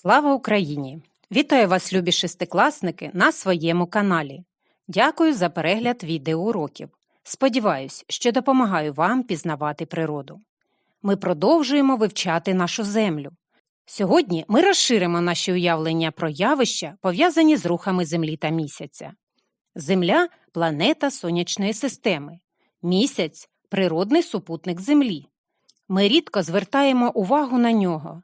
Слава Україні! Вітаю вас, любі шестикласники, на своєму каналі. Дякую за перегляд відеоуроків. Сподіваюсь, що допомагаю вам пізнавати природу. Ми продовжуємо вивчати нашу землю. Сьогодні ми розширимо наші уявлення про явища, пов'язані з рухами Землі та місяця. Земля планета сонячної системи, місяць природний супутник Землі. Ми рідко звертаємо увагу на нього.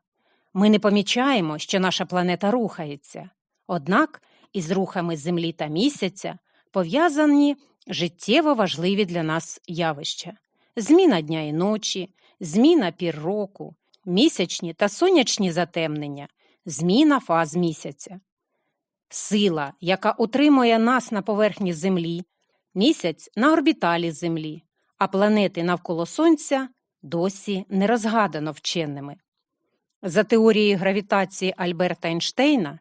Ми не помічаємо, що наша планета рухається. Однак із рухами Землі та місяця пов'язані життєво важливі для нас явища: зміна дня і ночі, зміна пір року, місячні та сонячні затемнення, зміна фаз місяця. Сила, яка утримує нас на поверхні Землі, місяць на орбіталі Землі, а планети навколо Сонця досі не розгадано вченими. За теорією гравітації Альберта Ейнштейна,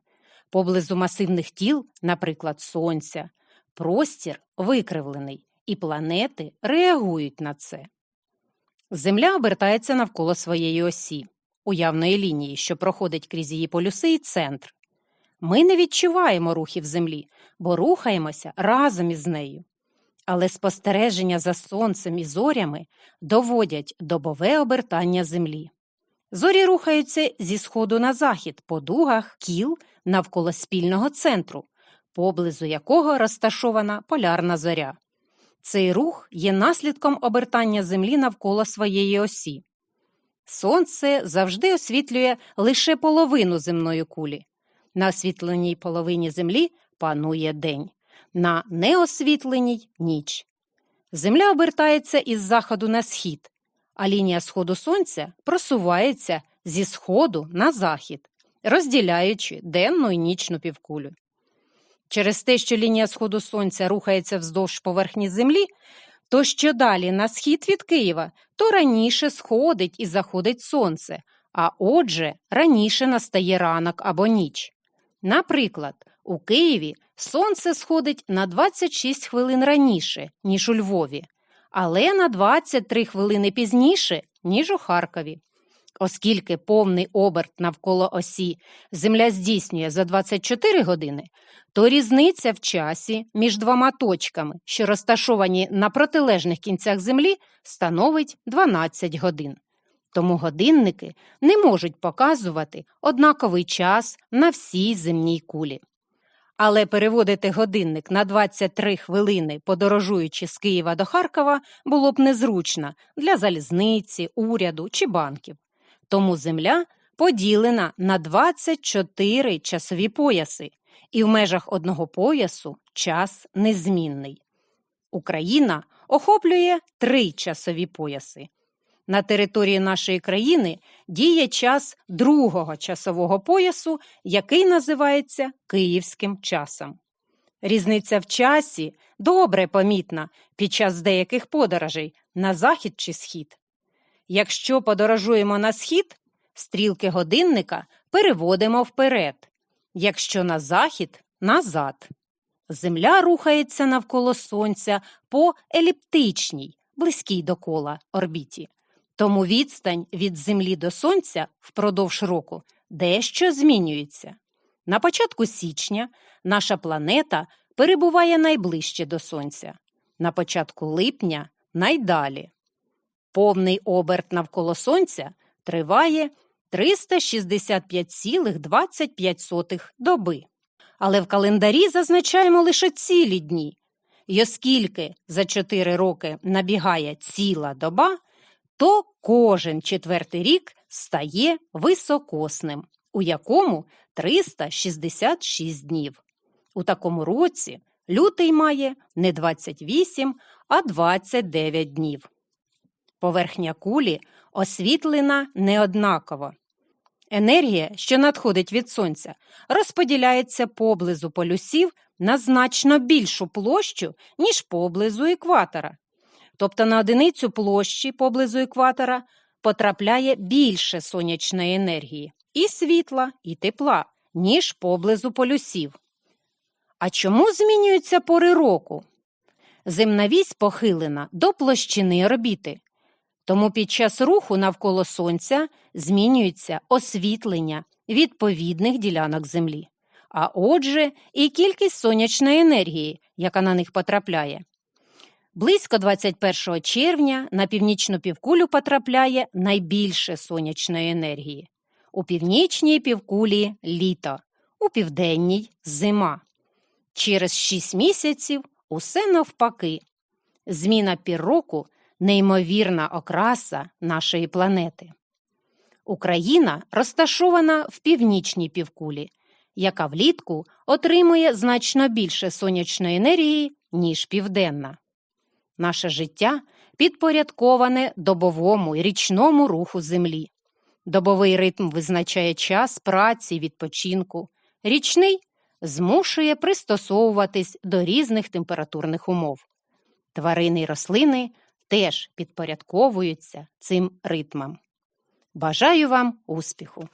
поблизу масивних тіл, наприклад, Сонця, простір викривлений, і планети реагують на це. Земля обертається навколо своєї осі, уявної лінії, що проходить крізь її полюси і центр. Ми не відчуваємо рухів Землі, бо рухаємося разом із нею. Але спостереження за сонцем і зорями доводять добове обертання Землі. Зорі рухаються зі сходу на захід по дугах кіл навколо спільного центру, поблизу якого розташована полярна зоря. Цей рух є наслідком обертання Землі навколо своєї осі. Сонце завжди освітлює лише половину земної кулі. На освітленій половині Землі панує день, на неосвітленій ніч. Земля обертається із заходу на схід, а лінія сходу сонця просувається зі сходу на захід, розділяючи денну і нічну півкулю. Через те, що лінія сходу сонця рухається вздовж поверхні землі, то що далі на схід від Києва, то раніше сходить і заходить сонце, а отже, раніше настає ранок або ніч. Наприклад, у Києві сонце сходить на 26 хвилин раніше, ніж у Львові, але на 23 хвилини пізніше, ніж у Харкові. Оскільки повний оберт навколо осі Земля здійснює за 24 години, то різниця в часі між двома точками, що розташовані на протилежних кінцях Землі, становить 12 годин. Тому годинники не можуть показувати однаковий час на всій земній кулі. Але переводити годинник на 23 хвилини, подорожуючи з Києва до Харкова, було б незручно для залізниці, уряду чи банків. Тому Земля поділена на 24 часові пояси, і в межах одного поясу час незмінний. Україна охоплює три часові пояси. На території нашої країни діє час другого часового поясу, який називається Київським часом. Різниця в часі добре помітна під час деяких подорожей на захід чи схід. Якщо подорожуємо на схід, стрілки годинника переводимо вперед, якщо на захід назад. Земля рухається навколо Сонця по еліптичній, близькій до кола орбіті. Тому відстань від Землі до Сонця впродовж року дещо змінюється. На початку січня наша планета перебуває найближче до Сонця, на початку липня найдалі. Повний оберт навколо Сонця триває 365,25 доби. Але в календарі зазначаємо лише цілі дні. І оскільки за 4 роки набігає ціла доба, то кожен четвертий рік стає високосним, у якому 366 днів. У такому році лютий має не 28, а 29 днів. Поверхня кулі освітлена неоднаково. Енергія, що надходить від сонця, розподіляється поблизу полюсів на значно більшу площу, ніж поблизу екватора. Тобто на одиницю площі поблизу екватора потрапляє більше сонячної енергії і світла, і тепла, ніж поблизу полюсів. А чому змінюються пори року? Земна вісь похилена до площини орбіти, тому під час руху навколо Сонця змінюється освітлення відповідних ділянок Землі, а отже, і кількість сонячної енергії, яка на них потрапляє. Близько 21 червня на північну півкулю потрапляє найбільше сонячної енергії. У північній півкулі літо, у південній зима. Через 6 місяців усе навпаки. Зміна пірроку неймовірна окраса нашої планети. Україна розташована в північній півкулі, яка влітку отримує значно більше сонячної енергії, ніж південна. Наше життя підпорядковане добовому і річному руху Землі. Добовий ритм визначає час праці, відпочинку. Річний змушує пристосовуватись до різних температурних умов. Тварини й рослини теж підпорядковуються цим ритмам. Бажаю вам успіху!